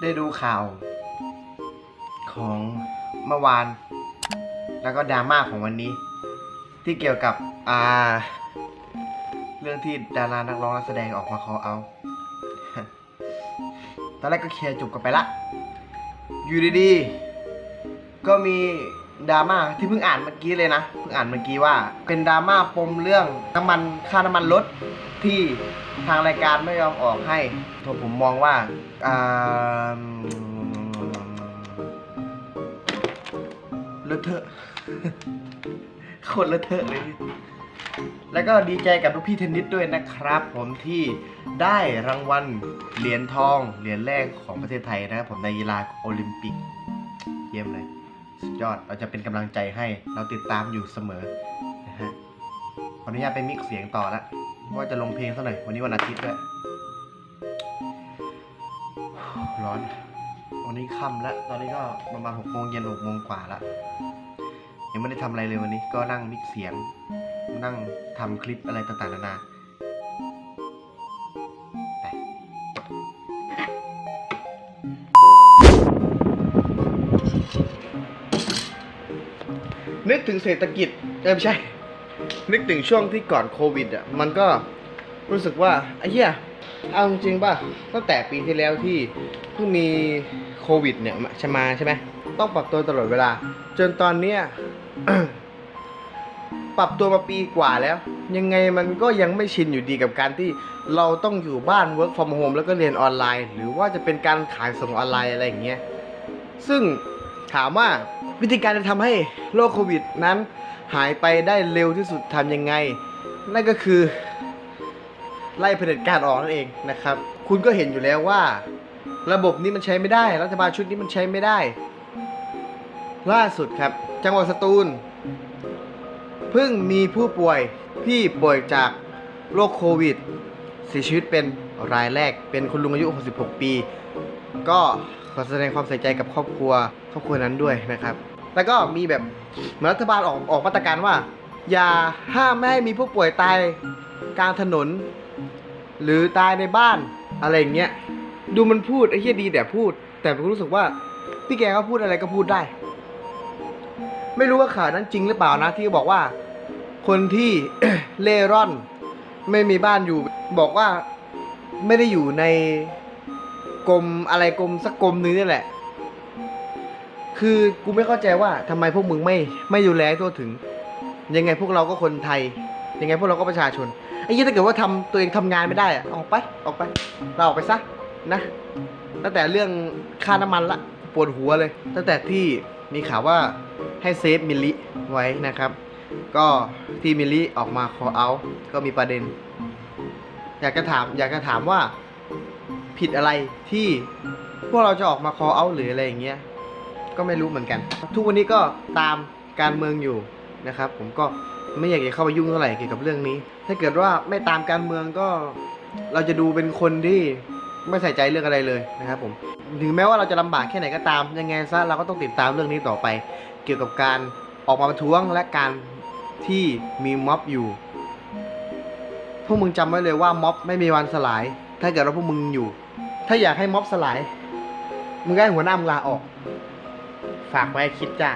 ได้ดูข่าว ของเมื่อวาน แล้วก็ดราม่าของวันนี้ ที่เกี่ยวกับอ่าเรื่องที่ดารานักร้องนักแสดงออกมา call out ตอนแรกก็เคลียร์จบกันไปละ อยู่ดีๆ ก็มี ดราม่าที่เพิ่งอ่านเมื่อกี้เลยนะเพิ่งอ่านเมื่อกี้ว่า เป็นดราม่าปมเรื่องน้ำมันค่าน้ำมันลดที่ทางรายการไม่ยอมออกให้ตัวผมมองว่าอ่าเลอะเทอะโคตรเลอะเทอะเลย แล้วก็ดีใจกับลูกพี่เทนนิสด้วยนะครับ ผมที่ได้รางวัลเหรียญทองเหรียญแรกของประเทศไทยนะครับผมในกีฬาโอลิมปิก เยี่ยมเลย สุดยอด เราจะเป็นกำลังใจให้ เราติดตามอยู่เสมอนะฮะ ขออนุญาตไปมิกซ์เสียงต่อละว่าจะลงเพลงสักหน่อย วันนี้วันอาทิตย์ด้วย ร้อน วันนี้ค่ำแล้ว ตอนนี้ก็ประมาณหกโมงเย็นหกโมงกว่าละยังไม่ได้ทำอะไรเลยวันนี้ ก็นั่งมิกซ์เสียง นั่งทำคลิปอะไรต่างๆนานา นึกถึงเศรษฐกิจเออไม่ใช่ นึกถึงช่วงที่ก่อนโควิดอะมันก็รู้สึกว่าไอ้เหี้ยเอาจริงป่ะตั้งแต่ปีที่แล้วที่เพิ่งมีโควิดเนี่ยใช่มาใช่ไหมต้องปรับตัวตลอดเวลา จนตอนเนี้ยปรับตัวมาปีกว่าแล้ว ยังไงมันก็ยังไม่ชินอยู่ดีกับการที่เราต้องอยู่บ้าน work from home แล้วก็เรียนออนไลน์ หรือว่าจะเป็นการขายส่งออนไลน์อะไรอย่างเงี้ยซึ่งถามว่า วิธีการจะทำให้โรคโควิดนั้นหายไปได้เร็วที่สุดทำยังไง นั่นก็คือ ไล่เผด็จการออกนั่นเองนะครับ คุณก็เห็นอยู่แล้วว่า ระบบนี้มันใช้ไม่ได้ รัฐบาลชุดนี้มันใช้ไม่ได้ ล่าสุดครับ จังหวัดสตูลเพิ่งมีผู้ป่วยที่ป่วยจากโรคโควิดเสียชีวิตเป็นรายแรกเป็นคุณลุงอายุ 66 ปี ก็ขอแสดงความเสียใจกับครอบครัวครอบครัวนั้นด้วยนะครับ แล้วก็มีแบบเหมือนรัฐบาลออกออกมาตรการว่า อย่าห้ามไม่ให้มีผู้ป่วยตายกลางถนน หรือตายในบ้านอะไรอย่างเงี้ยดูมันพูดไอ้เหี้ยดีแต่พูด แต่ผมรู้สึกว่าพี่แกก็พูดอะไรก็พูดได้ ไม่รู้ว่าข่าวนั้นจริงหรือเปล่านะ ที่บอกว่า คนที่ เล่ร่อน ไม่มีบ้านอยู่ บอกว่าไม่ได้อยู่ในกรมอะไรกรมสักกรมนึงนี่แหละ คือกูไม่เข้าใจว่าทำไมพวกมึงไม่ไม่ดูแลให้ทั่วถึง ยังไงพวกเราก็คนไทย ยังไงพวกเราก็ประชาชนไอ้ยี่ถ้าเกิดว่าทำตัวเองทำงานไม่ได้อะออกไปออกไป เราออกไปซะนะ ตั้งแต่เรื่องค่าน้ำมันละปวดหัวเลย ตั้งแต่ที่มีข่าวว่าให้เซฟมิลลิไว้นะครับ ก็ที่มิลลิออกมาขอเอาก็มีประเด็น อยากจะถาม อยากจะถามว่าผิดอะไรที่พวกเราจะออกมาคอเอาหรืออะไรอย่างเงี้ย ก็ไม่รู้เหมือนกัน ทุกวันนี้ก็ตามการเมืองอยู่นะครับ ผมก็ไม่อยากจะเข้าไปยุ่งเท่าไหร่เกี่ยวกับเรื่องนี้ ถ้าเกิดว่าไม่ตามการเมืองก็เราจะดูเป็นคนที่ไม่ใส่ใจเรื่องอะไรเลยนะครับผมถึงแม้ว่าเราจะลำบากแค่ไหนก็ตาม ยังไงซะเราก็ต้องติดตามเรื่องนี้ต่อไป เกี่ยวกับการออกมาประท้วงและการที่มีม็อบอยู่ พวกมึงจำไว้เลยว่าม็อบไม่มีวันสลาย ถ้าเกิดว่าพวกมึงอยู่ ถ้าอยากให้ม็อบสลาย มึงก็ให้หัวหน้ามึงลาออก ฝากไว้คิดจ้า